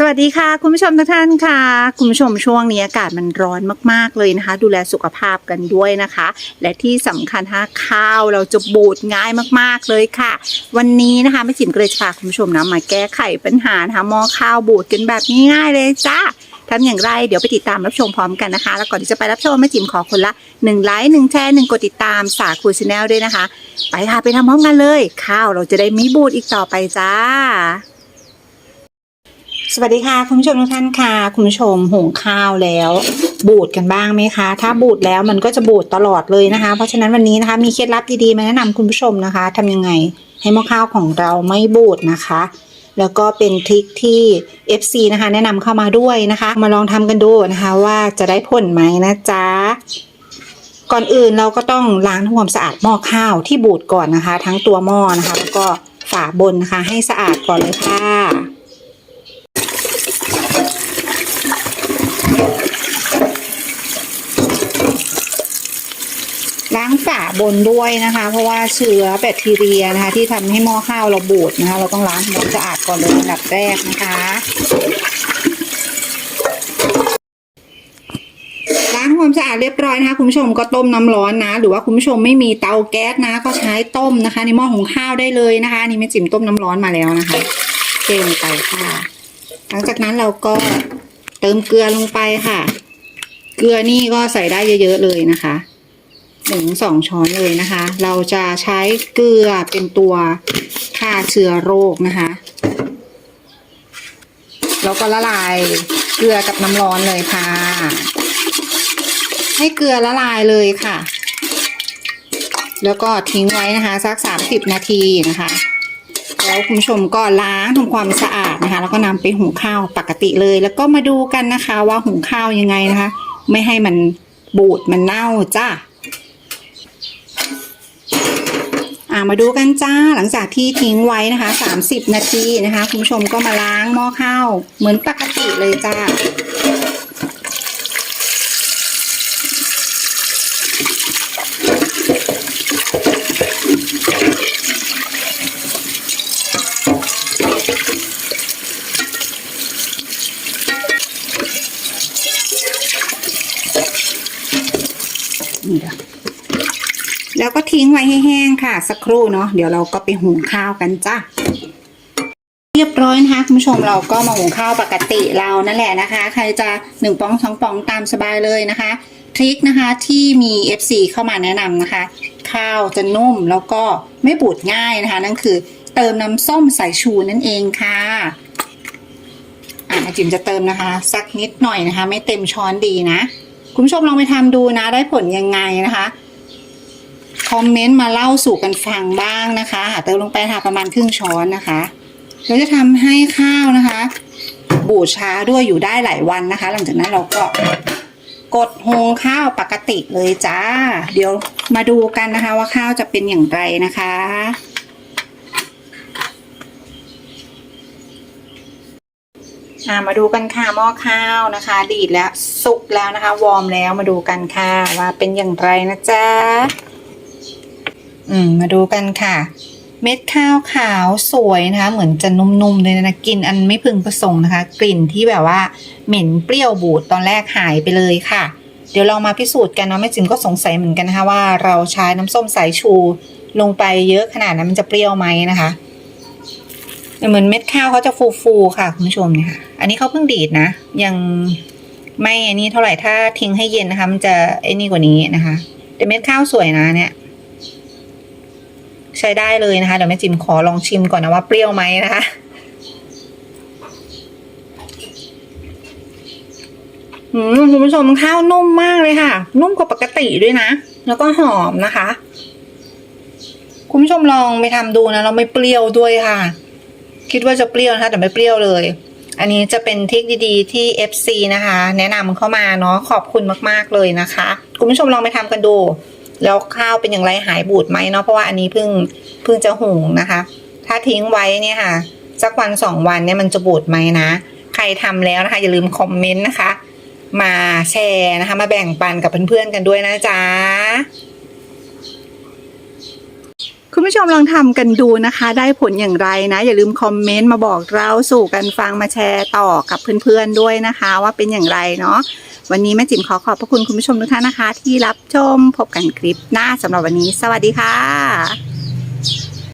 สวัสดีค่ะคุณผู้ชมทุกท่านค่ะ คุณผู้ชมช่วงนี้อากาศมันร้อนมากๆเลยนะคะ ดูแลสุขภาพกันด้วยนะคะ และที่สำคัญถ้าข้าวเราจะบูดง่ายมากๆเลยค่ะ วันนี้นะคะแม่จิ๋มก็เลยจะพาคุณผู้ชมนะมาแก้ไขปัญหานะคะหม้อข้าวบูดกันแบบง่ายๆเลยจ้าทำอย่างไรเดี๋ยวไปติดตามรับชมพร้อมกันนะคะ แล้วก่อนที่จะไปรับชมแม่จิ๋มขอคนละหนึ่งไลค์หนึ่งแชร์หนึ่งกดติดตามสาคูชาแนลด้วยนะคะ ไปค่ะไปทำพร้อมกันเลย ข้าวเราจะได้ไม่บูดอีกต่อไปจ้า สวัสดีค่ะ คุณผู้ชมทุกท่านค่ะ คุณผู้ชมหุงข้าวแล้ว บูดกันบ้างไหมคะ ถ้าบูดแล้วมันก็จะบูดตลอดเลยนะคะ เพราะฉะนั้นวันนี้นะคะมีเคล็ดลับดีๆมาแนะนำคุณผู้ชมนะคะทำยังไงให้หม้อข้าวของเราไม่บูดนะคะ แล้วก็เป็นทริคที่ FC นะคะ แนะนำเข้ามาด้วยนะคะ มาลองทำกันดูนะคะ ว่าจะได้ผลไหมนะจ๊ะก่อนอื่นเราก็ต้องล้างทำความสะอาดหม้อข้าวที่บูดก่อนนะคะ ทั้งตัวหม้อนะคะ แล้วก็ฝาบนนะคะ ให้สะอาดก่อนเลยค่ะ ล้างฝาบนด้วยนะคะ เพราะว่าเชื้อแบคทีเรียนะคะ ที่ทำให้หม้อข้าวเราบูดนะคะ เราต้องล้างทำความสะอาดก่อนเลยอันดับแรกนะคะล้างความสะอาดเรียบร้อยนะคะคุณผู้ชมก็ต้มน้ำร้อนนะ หรือว่าคุณผู้ชมไม่มีเตาแก๊สนะ ก็ใช้ต้มนะคะ ในหม้อหุงข้าวได้เลยนะคะนี่แม่จิ๋มต้มน้ำร้อนมาแล้วนะคะเทลงไปค่ะ หลังจากนั้นเราก็เติมเกลือลงไปค่ะ เกลือนี่ก็ใส่ได้เยอะ ๆ เลยนะคะ หนึ่งสองช้อนเลยนะคะ เราจะใช้เกลือเป็นตัวฆ่าเชื้อโรคนะคะ แล้วก็ละลายเกลือกับน้ำร้อนเลยค่ะ ให้เกลือละลายเลยค่ะ แล้วก็ทิ้งไว้นะคะสักสามสิบนาทีนะคะแล้วคุณผู้ชมก็ล้างทำความสะอาดนะคะ แล้วก็นำไปหุงข้าวปกติเลย แล้วก็มาดูกันนะคะว่าหุงข้าวยังไงนะคะ ไม่ให้มันบูดมันเน่าจ้า อ่ามาดูกันจ้าหลังจากที่ทิ้งไว้นะคะ 30 นาทีนะคะ คุณผู้ชมก็มาล้างหม้อข้าวเหมือนปกติเลยจ้านี่ค่ะ แล้วก็ทิ้งไว้ให้แห้งค่ะ สักครู่เนาะเดี๋ยวเราก็ไปหุงข้าวกันจ้าเรียบร้อยนะคะคุณผู้ชมเราก็มาหุงข้าวปกติเรานั่นแหละนะคะ ใครจะหนึ่งปองสองปองตามสบายเลยนะคะทริคนะคะที่มี FC เข้ามาแนะนำนะคะ ข้าวจะนุ่มแล้วก็ไม่บูดง่ายนะคะ นั่นคือเติมน้ำส้มสายชูนั่นเองค่ะอะจิมจะเติมนะคะ สักนิดหน่อยนะคะ ไม่เต็มช้อนดีนะ คุณผู้ชมลองไปทำดูนะ ได้ผลยังไงนะคะ คอมเมนต์มาเล่าสู่กันฟังบ้างนะคะหาเติมลงไปค่ะประมาณครึ่งช้อนนะคะแล้วจะทำให้ข้าวนะคะ บูดช้าด้วยอยู่ได้หลายวันนะคะ หลังจากนั้นเราก็กดหุงข้าวปกติเลยจ้า เดี๋ยวมาดูกันนะคะว่าข้าวจะเป็นอย่างไรนะคะ มาดูกันค่ะหม้อข้าวนะคะ ดีดแล้วสุกแล้วนะคะ วอร์มแล้วมาดูกันค่ะว่าเป็นอย่างไรนะจ๊ะ อืมมาดูกันค่ะ เม็ดข้าวขาวสวยนะคะ เหมือนจะนุ่มๆเลยนะกลิ่นอันไม่พึงประสงค์นะคะ กลิ่นที่แบบว่าเหม็นเปรี้ยวบูดตอนแรกหายไปเลยค่ะ เดี๋ยวเรามาพิสูจน์กันเนาะแม่จิ๋มก็สงสัยเหมือนกันนะคะว่าเราใช้น้ำส้มสายชูลงไปเยอะขนาดนั้นมันจะเปรี้ยวไหมนะคะเหมือนเม็ดข้าวเขาจะฟูๆค่ะคุณผู้ชมเนี่ยค่ะ อันนี้เขาเพิ่งดีดนะ ยังไม่อันนี้เท่าไหร่ถ้าทิ้งให้เย็นนะคะ มันจะไอ้นี่กว่านี้นะคะ แต่เม็ดข้าวสวยนะเนี่ย ใช้ได้เลยนะคะ เดี๋ยวแม่จิมขอลองชิมก่อนนะว่าเปรี้ยวไหมนะคะ อืมคุณผู้ชมข้าวนุ่มมากเลยค่ะ นุ่มกว่าปกติด้วยนะ แล้วก็หอมนะคะ คุณผู้ชมลองไปทำดูนะ เราไม่เปรี้ยวด้วยค่ะ คิดว่าจะเปรี้ยวนะคะแต่ไม่เปรี้ยวเลย อันนี้จะเป็นทิคดีๆ ที่ FC นะคะ แนะนำเข้ามาเนาะขอบคุณมากๆเลยนะคะ คุณผู้ชมลองไปทำกันดู แล้วข้าวเป็นอย่างไรหายบูดไหมเนาะเพราะว่าอันนี้เพิ่งเพิ่งจะหุงนะคะ ถ้าทิ้งไว้เนี่ยค่ะสักวันสองวันเนี่ยมันจะบูดไหมนะ ใครทำแล้วนะคะ อย่าลืมคอมเมนต์นะคะ มาแชร์นะคะ มาแบ่งปันกับเพื่อนๆกันด้วยนะจ๊ะคุณผู้ชมลองทำกันดูนะคะ ได้ผลอย่างไรนะ อย่าลืมคอมเมนต์มาบอกเราสู่กันฟังมาแชร์ต่อกับเพื่อนๆด้วยนะคะ ว่าเป็นอย่างไรเนาะ วันนี้แม่จิ๋มขอขอบพระคุณคุณผู้ชมทุกท่านนะคะ ที่รับชมพบกันคลิปหน้าสำหรับวันนี้ สวัสดีค่ะ